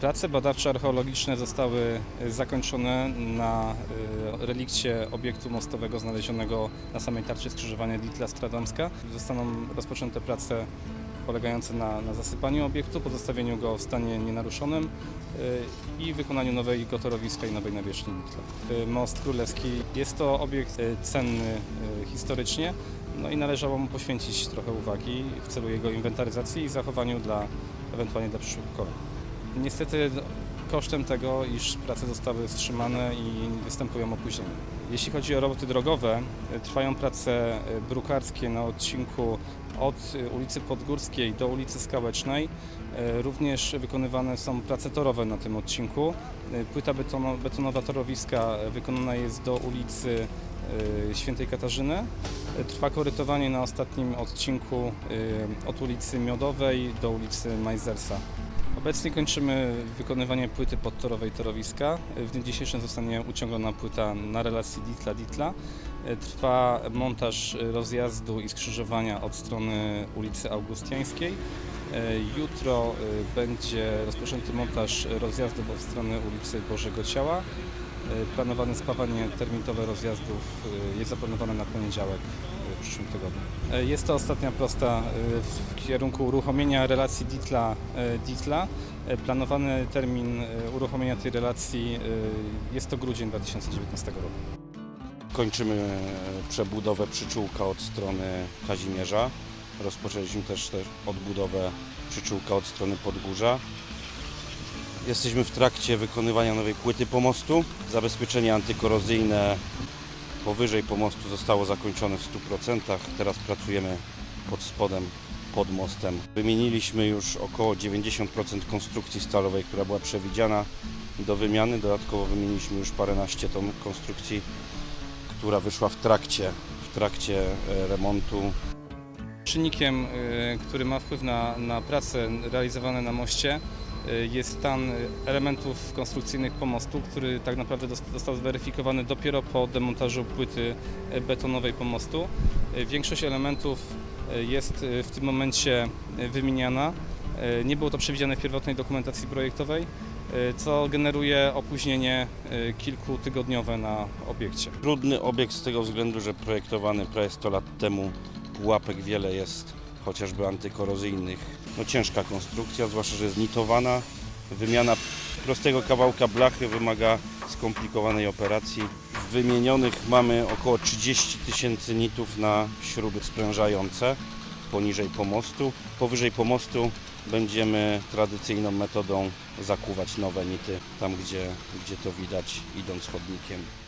Prace badawcze archeologiczne zostały e, zakończone na e, relikcie obiektu mostowego znalezionego na samej tarczy skrzyżowania Ditla Stradomska. Zostaną rozpoczęte prace polegające na, na zasypaniu obiektu, pozostawieniu go w stanie nienaruszonym e, i wykonaniu nowej gotorowiska i nowej nawierzchni Ditla. Most Królewski jest to obiekt cenny historycznie, no i należało mu poświęcić trochę uwagi w celu jego inwentaryzacji i zachowaniu dla ewentualnie dla przyszłych pokoleń. Niestety no, kosztem tego, iż prace zostały wstrzymane i występują opóźnienia. Jeśli chodzi o roboty drogowe, y, trwają prace y, brukarskie na odcinku od y, ulicy Podgórskiej do ulicy Skałecznej. Również wykonywane są prace torowe na tym odcinku. Płyta betono, betonowa torowiska wykonana jest do ulicy Świętej Katarzyny. Trwa korytowanie na ostatnim odcinku od ulicy Miodowej do ulicy Majzersa. Obecnie kończymy wykonywanie płyty podtorowej torowiska. W dniu dzisiejszym zostanie uciągniona płyta na relacji Ditla-Ditla. Trwa montaż rozjazdu i skrzyżowania od strony ulicy Augustiańskiej. Jutro będzie rozpoczęty montaż rozjazdów od strony ulicy Bożego Ciała. Planowane spawanie termitowe rozjazdów jest zaplanowane na poniedziałek przyszłym tygodniu. Jest to ostatnia prosta w kierunku uruchomienia relacji Ditla-Ditla. Planowany termin uruchomienia tej relacji jest to grudzień 2019 roku. Kończymy przebudowę przyczółka od strony Kazimierza. Rozpoczęliśmy też, też odbudowę przyczółka od strony Podgórza. Jesteśmy w trakcie wykonywania nowej płyty pomostu. Zabezpieczenie antykorozyjne powyżej pomostu zostało zakończone w 100%. Teraz pracujemy pod spodem, pod mostem. Wymieniliśmy już około 90% konstrukcji stalowej, która była przewidziana do wymiany. Dodatkowo wymieniliśmy już paręnaście ton konstrukcji która wyszła w trakcie, w trakcie e, remontu. Czynnikiem, y, który ma wpływ na, na prace realizowane na moście jest stan elementów konstrukcyjnych pomostu, który tak naprawdę został zweryfikowany dopiero po demontażu płyty y, betonowej pomostu. Y, Większość elementów y, jest y, w tym momencie y, wymieniana. Y, Nie było to przewidziane w pierwotnej dokumentacji projektowej, y, co generuje opóźnienie y, kilkutygodniowe na obiekcie. Trudny obiekt z tego względu, że projektowany prawie 100 lat temu, pułapek wiele jest, chociażby antykorozyjnych. No ciężka konstrukcja, zwłaszcza, że jest nitowana. Wymiana prostego kawałka blachy wymaga skomplikowanej operacji. Wymienionych mamy około 30 tysięcy nitów na śruby sprężające poniżej pomostu. Powyżej pomostu będziemy tradycyjną metodą zakuwać nowe nity tam, gdzie, gdzie to widać idąc chodnikiem.